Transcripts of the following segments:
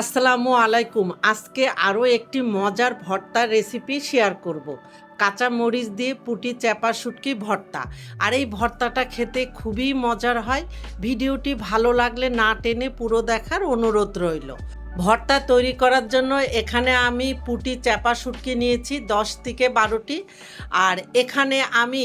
আসসালামু আলাইকুম। আজকে আরও একটি মজার ভর্তার রেসিপি শেয়ার করব। কাঁচা মরিচ দিয়ে পুটি চ্যাপা শুটকি ভর্তা। আর এই ভর্তাটা খেতে খুবই মজার হয়। ভিডিওটি ভালো লাগলে না টেনে পুরো দেখার অনুরোধ রইল। ভর্তা তৈরি করার জন্য এখানে আমি পুটি চ্যাপা শুটকি নিয়েছি, দশ থেকে বারোটি। আর এখানে আমি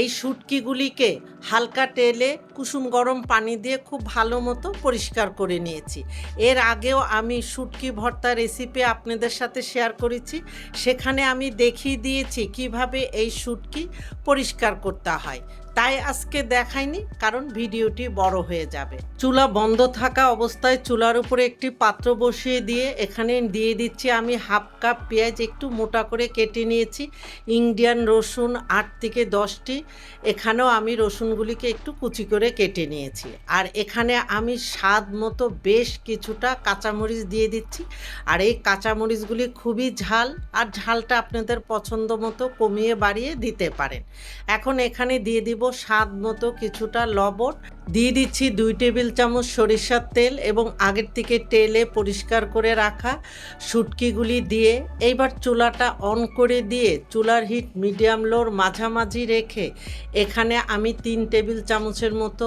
এই শুটকিগুলিকে হালকা তেলে কুসুম গরম পানি দিয়ে খুব ভালো মতো পরিষ্কার করে নিয়েছি। এর আগেও আমি শুটকি ভর্তা রেসিপি আপনাদের সাথে শেয়ার করেছি। সেখানে আমি দেখিয়ে দিয়েছি কীভাবে এই শুটকি পরিষ্কার করতে হয়। তাই আজকে দেখাইনি, কারণ ভিডিওটি বড় হয়ে যাবে। চুলা বন্ধ থাকা অবস্থায় চুলার উপরে একটি পাত্র বসিয়ে দিয়ে এখানে দিয়ে দিচ্ছি আমি হাফ কাপ পেঁয়াজ, একটু মোটা করে কেটে নিয়েছি। ইন্ডিয়ান রসুন আট থেকে দশটি। এখানেও আমি রসুনগুলিকে একটু কুচি করে কেটে নিয়েছি। আর এখানে আমি স্বাদ মতো বেশ কিছুটা কাঁচামরিচ দিয়ে দিচ্ছি। আর এই কাঁচামরিচগুলি খুবই ঝাল, আর ঝালটা আপনাদের পছন্দ মতো কমিয়ে বাড়িয়ে দিতে পারেন। এখন এখানে দিয়ে দিব স্বাদ মতো কিছুটা লবণ দিয়ে দিচ্ছি দুই টেবিল চামচ সরিষার তেল এবং আগের থেকে তেলে পরিষ্কার করে রাখা শুটকিগুলি দিয়ে এইবার চুলাটা অন করে দিয়ে চুলার হিট মিডিয়াম লোর মাঝামাঝি রেখে এখানে আমি তিন টেবিল চামচের মতো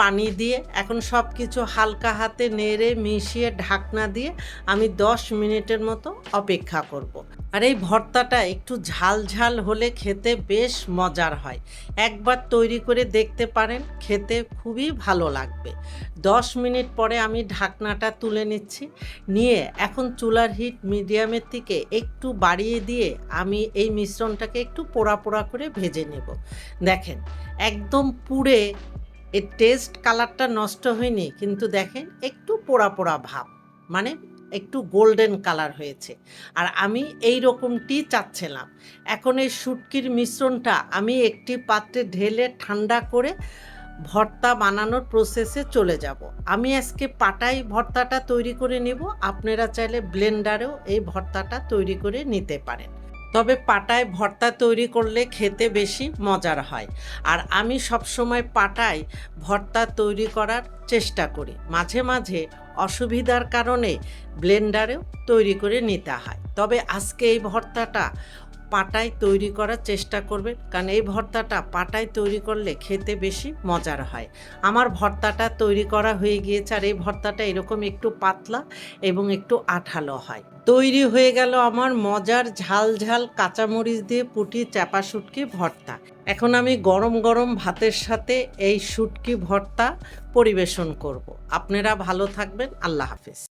পানি দিয়ে, এখন সব কিছু হালকা হাতে নেড়ে মিশিয়ে ঢাকনা দিয়ে আমি দশ মিনিটের মতো অপেক্ষা করব। আর এই ভর্তাটা একটু ঝাল ঝাল হলে খেতে বেশ মজার হয়। একবার তৈরি করে দেখতে পারেন, খেতে খুবই ভালো লাগবে। দশ মিনিট পরে আমি ঢাকনাটা তুলে নিচ্ছি। নিয়ে এখন চুলার হিট মিডিয়ামের থেকে একটু বাড়িয়ে দিয়ে আমি এই মিশ্রণটাকে একটু পোড়া পোড়া করে ভেজে নেব। দেখেন, একদম পুড়ে এর টেস্ট কালারটা নষ্ট হয়নি, কিন্তু দেখেন একটু পোড়া পোড়া ভাব মানে একটু গোল্ডেন কালার হয়েছে। আর আমি এই রকমটি চাচ্ছিলাম। এখন এই শুটকির মিশ্রণটা আমি একটি পাত্রে ঢেলে ঠান্ডা করে ভর্তা বানানোর প্রসেসে চলে যাব। আমি আজকে পাটাই ভর্তাটা তৈরি করে নেব, আপনারা চাইলে ব্লেন্ডারেও এই ভর্তাটা তৈরি করে নিতে পারেন। তবে পাটায় ভর্তা তৈরি করলে খেতে বেশি মজার হয়। আর আমি সবসময় পাটায় ভর্তা তৈরি করার চেষ্টা করি। মাঝে মাঝে অসুবিধার কারণে ব্লেন্ডারেও তৈরি করে নিতে হয়। তবে আজকে এই ভর্তাটা পাটায় তৈরি করার চেষ্টা করবেন। কারণ এই ভর্তাটা পাটায় তৈরি করলে খেতে বেশি মজার হয়। আমার ভর্তাটা তৈরি করা হয়ে গিয়েছে আর এই ভর্তাটা এরকম একটু পাতলা এবং একটু আঠালো হয়। তৈরি হয়ে গেল আমার মজার ঝাল ঝাল কাঁচামরিচ দিয়ে পুটি চাপা শুটকি ভর্তা। এখন আমি গরম গরম ভাতের সাথে এই শুটকি ভর্তা পরিবেশন করব। আপনারা ভালো থাকবেন। আল্লাহ হাফেজ।